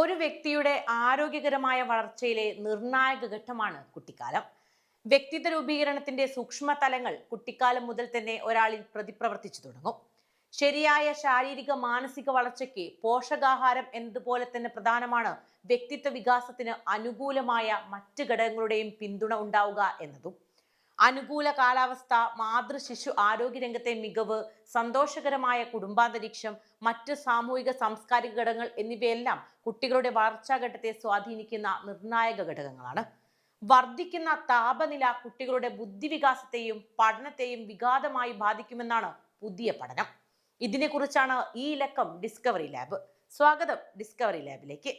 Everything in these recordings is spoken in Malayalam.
ഒരു വ്യക്തിയുടെ ആരോഗ്യകരമായ വളർച്ചയിലെ നിർണായക ഘട്ടമാണ് കുട്ടിക്കാലം. വ്യക്തിത്വ രൂപീകരണത്തിന്റെ സൂക്ഷ്മ തലങ്ങൾ കുട്ടിക്കാലം മുതൽ തന്നെ ഒരാളിൽ പ്രതിപ്രവർത്തിച്ചു തുടങ്ങും. ശരിയായ ശാരീരിക മാനസിക വളർച്ചയ്ക്ക് പോഷകാഹാരം എന്നതുപോലെ തന്നെ പ്രധാനമാണ് വ്യക്തിത്വ വികാസത്തിന് അനുകൂലമായ മറ്റ് ഘടകങ്ങളുടെയും പിന്തുണ ഉണ്ടാവുക എന്നതും. അനുകൂല കാലാവസ്ഥ മാതൃശിശു ആരോഗ്യരംഗത്തെ മികവ് സന്തോഷകരമായ കുടുംബാന്തരീക്ഷം മറ്റ് സാമൂഹിക സാംസ്കാരിക ഘടകങ്ങൾ എന്നിവയെല്ലാം കുട്ടികളുടെ വളർച്ചാഘട്ടത്തെ സ്വാധീനിക്കുന്ന നിർണായക ഘടകങ്ങളാണ്. വർദ്ധിക്കുന്ന താപനില കുട്ടികളുടെ ബുദ്ധിവികാസത്തെയും പഠനത്തെയും വിഘാതമായി ബാധിക്കുമെന്നാണ് പുതിയ പഠനം. ഇതിനെക്കുറിച്ചാണ് ഈ ലക്കം ഡിസ്കവറി ലാബ്. സ്വാഗതം ഡിസ്കവറി ലാബിലേക്ക്.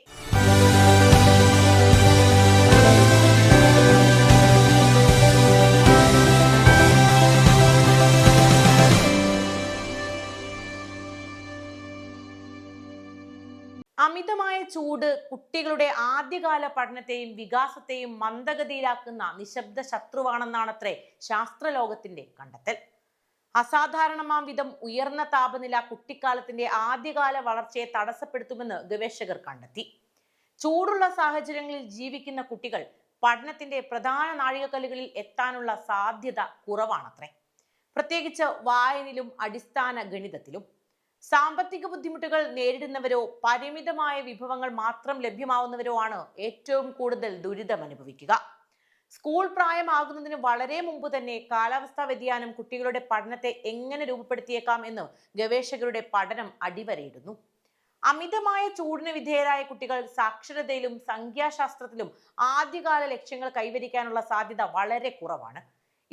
ചൂട് കുട്ടികളുടെ ആദ്യകാല പഠനത്തെയും വികാസത്തെയും മന്ദഗതിയിലാക്കുന്ന നിശബ്ദ ശത്രുവാണെന്നാണത്രേ ശാസ്ത്രലോകത്തിന്റെ കണ്ടെത്തൽ. അസാധാരണമാം വിധം ഉയർന്ന താപനില കുട്ടിക്കാലത്തിന്റെ ആദ്യകാല വളർച്ചയെ തടസ്സപ്പെടുത്തുമെന്ന് ഗവേഷകർ കണ്ടെത്തി. ചൂടുള്ള സാഹചര്യങ്ങളിൽ ജീവിക്കുന്ന കുട്ടികൾ പഠനത്തിന്റെ പ്രധാന നാഴികക്കല്ലുകളിൽ എത്താനുള്ള സാധ്യത കുറവാണത്രേ. പ്രത്യേകിച്ച് വായനയിലും അടിസ്ഥാന ഗണിതത്തിലും. സാമ്പത്തിക ബുദ്ധിമുട്ടുകൾ നേരിടുന്നവരോ പരിമിതമായ വിഭവങ്ങൾ മാത്രം ലഭ്യമാവുന്നവരോ ആണ് ഏറ്റവും കൂടുതൽ ദുരിതം അനുഭവിക്കുക. സ്കൂൾ പ്രായമാകുന്നതിന് വളരെ മുമ്പ് തന്നെ കാലാവസ്ഥാ വ്യതിയാനം കുട്ടികളുടെ പഠനത്തെ എങ്ങനെ രൂപപ്പെടുത്തിയേക്കാം എന്ന് ഗവേഷകരുടെ പഠനം അടിവരയിടുന്നു. അമിതമായ ചൂടിന് വിധേയരായ കുട്ടികൾ സാക്ഷരതയിലും സംഖ്യാശാസ്ത്രത്തിലും ആദ്യകാല ലക്ഷ്യങ്ങൾ കൈവരിക്കാനുള്ള സാധ്യത വളരെ കുറവാണ്.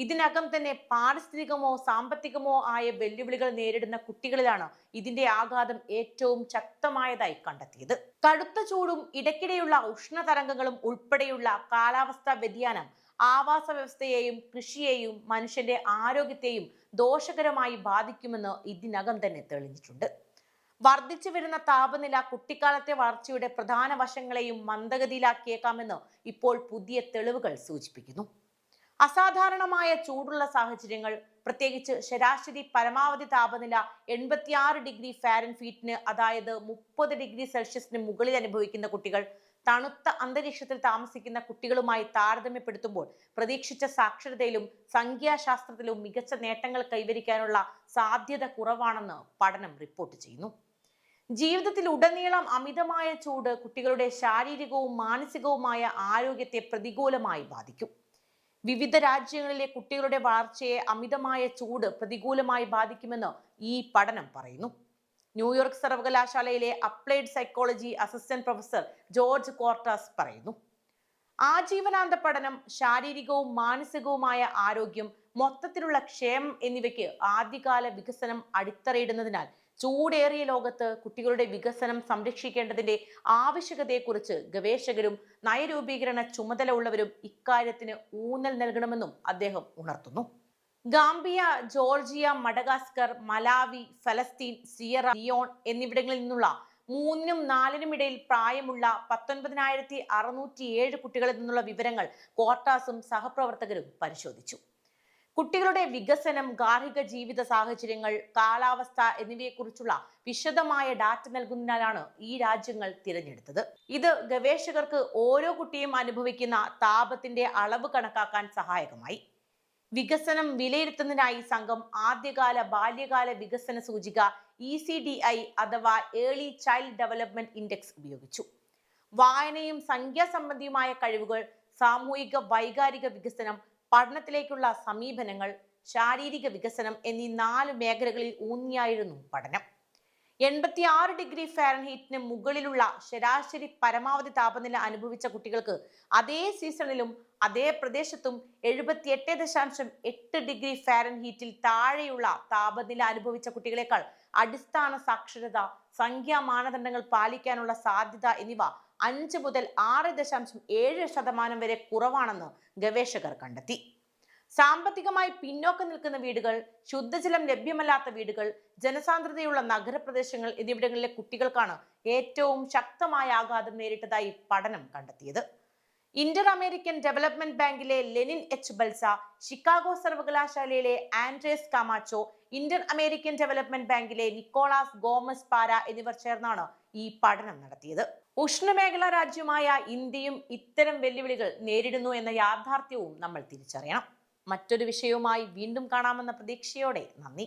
ഇതിനകം തന്നെ പാരിസ്ഥിതികമോ സാമ്പത്തികമോ ആയ വെല്ലുവിളികൾ നേരിടുന്ന കുട്ടികളിലാണ് ഇതിന്റെ ആഘാതം ഏറ്റവും ശക്തമായതായി കണ്ടെത്തിയത്. കടുത്ത ചൂടും ഇടയ്ക്കിടെയുള്ള ഉഷ്ണതരംഗങ്ങളും ഉൾപ്പെടെയുള്ള കാലാവസ്ഥാ വ്യതിയാനം ആവാസ വ്യവസ്ഥയെയും കൃഷിയെയും മനുഷ്യന്റെ ആരോഗ്യത്തെയും ദോഷകരമായി ബാധിക്കുമെന്ന് ഇതിനകം തന്നെ തെളിഞ്ഞിട്ടുണ്ട്. വർദ്ധിച്ചു വരുന്ന താപനില കുട്ടിക്കാലത്തെ വളർച്ചയുടെ പ്രധാന വശങ്ങളെയും മന്ദഗതിയിലാക്കിയേക്കാമെന്ന് ഇപ്പോൾ പുതിയ തെളിവുകൾ സൂചിപ്പിക്കുന്നു. അസാധാരണമായ ചൂടുള്ള സാഹചര്യങ്ങൾ പ്രത്യേകിച്ച് ശരാശരി പരമാവധി താപനില എൺപത്തിയാറ് ഡിഗ്രി ഫാരൻ ഫീറ്റിന് അതായത് മുപ്പത് ഡിഗ്രി സെൽഷ്യസിന് മുകളിൽ അനുഭവിക്കുന്ന കുട്ടികൾ തണുത്ത അന്തരീക്ഷത്തിൽ താമസിക്കുന്ന കുട്ടികളുമായി താരതമ്യപ്പെടുത്തുമ്പോൾ പ്രതീക്ഷിച്ച സാക്ഷരതയിലും സംഖ്യാശാസ്ത്രത്തിലും മികച്ച നേട്ടങ്ങൾ കൈവരിക്കാനുള്ള സാധ്യത കുറവാണെന്ന് പഠനം റിപ്പോർട്ട് ചെയ്യുന്നു. ജീവിതത്തിൽ ഉടനീളം അമിതമായ ചൂട് കുട്ടികളുടെ ശാരീരികവും മാനസികവുമായ ആരോഗ്യത്തെ പ്രതികൂലമായി ബാധിക്കും. വിവിധ രാജ്യങ്ങളിലെ കുട്ടികളുടെ വളർച്ചയെ അമിതമായ ചൂട് പ്രതികൂലമായി ബാധിക്കുമെന്ന് ഈ പഠനം പറയുന്നു. ന്യൂയോർക്ക് സർവകലാശാലയിലെ applied psychology assistant professor George Cortes പറയുന്നു. ആജീവനാന്ത പഠനം ശാരീരികവും മാനസികവുമായ ആരോഗ്യം മൊത്തത്തിലുള്ള ക്ഷേമം എന്നിവയ്ക്ക് ആദ്യകാല വികസനം അടിത്തറയിടുന്നതിനാൽ ചൂടേറിയ ലോകത്ത് കുട്ടികളുടെ വികസനം സംരക്ഷിക്കേണ്ടതിന്റെ ആവശ്യകതയെക്കുറിച്ച് ഗവേഷകരും നയരൂപീകരണ ചുമതല ഉള്ളവരും ഇക്കാര്യത്തിന് ഊന്നൽ നൽകണമെന്നും അദ്ദേഹം ഉണർത്തുന്നു. ഗാംബിയ ജോർജിയ മഡഗാസ്കർ മലാവി ഫലസ്തീൻ സിയറ ലിയോൺ എന്നിവിടങ്ങളിൽ നിന്നുള്ള മൂന്നിനും നാലിനും ഇടയിൽ പ്രായമുള്ള പത്തൊൻപതിനായിരത്തി അറുന്നൂറ്റി ഏഴ് കുട്ടികളിൽ നിന്നുള്ള വിവരങ്ങൾ കോർട്ടാസും സഹപ്രവർത്തകരും പരിശോധിച്ചു. കുട്ടികളുടെ വികസനം ഗാർഹിക ജീവിത സാഹചര്യങ്ങൾ കാലാവസ്ഥ എന്നിവയെക്കുറിച്ചുള്ള വിശദമായ ഡാറ്റ നൽകുന്നതിനാലാണ് ഈ രാജ്യങ്ങൾ തിരഞ്ഞെടുത്തത്. ഇത് ഗവേഷകർക്ക് ഓരോ കുട്ടിയും അനുഭവിക്കുന്ന താപത്തിന്റെ അളവ് കണക്കാക്കാൻ സഹായകമായി. വികസനം വിലയിരുത്തുന്നതിനായി സംഘം ആദ്യകാല ബാല്യകാല വികസന സൂചിക ഇ സി ഡി ഐ അഥവാ ഏർലി ചൈൽഡ് ഡെവലപ്മെന്റ് ഇൻഡെക്സ് ഉപയോഗിച്ചു. വായനയും സംഖ്യാസംബന്ധിയുമായ കഴിവുകൾ സാമൂഹിക വൈകാരിക വികസനം പഠനത്തിലേക്കുള്ള സമീപനങ്ങൾ ശാരീരിക വികസനം എന്നീ നാല് മേഖലകളിൽ ഊന്നിയായിരുന്നു പഠനം. എൺപത്തി ആറ് ഡിഗ്രി ഫാരൻഹീറ്റിന് മുകളിലുള്ള ശരാശരി പരമാവധി താപനില അനുഭവിച്ച കുട്ടികൾക്ക് അതേ സീസണിലും അതേ പ്രദേശത്തും എഴുപത്തി എട്ട് ദശാംശം എട്ട് ഡിഗ്രി ഫാരൻഹീറ്റിൽ താഴെയുള്ള താപനില അനുഭവിച്ച കുട്ടികളെക്കാൾ അടിസ്ഥാന സാക്ഷരത സംഖ്യാ മാനദണ്ഡങ്ങൾ പാലിക്കാനുള്ള സാധ്യത എന്നിവ അഞ്ച് മുതൽ ആറ് ദശാംശം ഏഴ് ശതമാനം വരെ കുറവാണെന്ന് ഗവേഷകർ കണ്ടെത്തി. സാമ്പത്തികമായി പിന്നോക്കം നിൽക്കുന്ന വീടുകൾ ശുദ്ധജലം ലഭ്യമല്ലാത്ത വീടുകൾ ജനസാന്ദ്രതയുള്ള നഗരപ്രദേശങ്ങൾ എന്നിവിടങ്ങളിലെ കുട്ടികൾക്കാണ് ഏറ്റവും ശക്തമായ ആഘാതം നേരിട്ടതായി പഠനം കണ്ടെത്തിയത്. ഇന്റർ അമേരിക്കൻ ഡെവലപ്മെന്റ് ബാങ്കിലെ ലെനിൻ എച്ച് ബൽസ ഷിക്കാഗോ സർവകലാശാലയിലെ Andres Camacho inter American development ബാങ്കിലെ നിക്കോളാസ് ഗോമസ് പാര എന്നിവർ ചേർന്നാണ് ഈ പഠനം നടത്തിയത്. ഉഷ്ണമേഖലാ രാജ്യമായ ഇന്ത്യയും ഇത്തരം വെല്ലുവിളികൾ നേരിടുന്നു എന്ന യാഥാർത്ഥ്യവും നമ്മൾ തിരിച്ചറിയണം. മറ്റൊരു വിഷയവുമായി വീണ്ടും കാണാമെന്ന പ്രതീക്ഷയോടെ നന്ദി.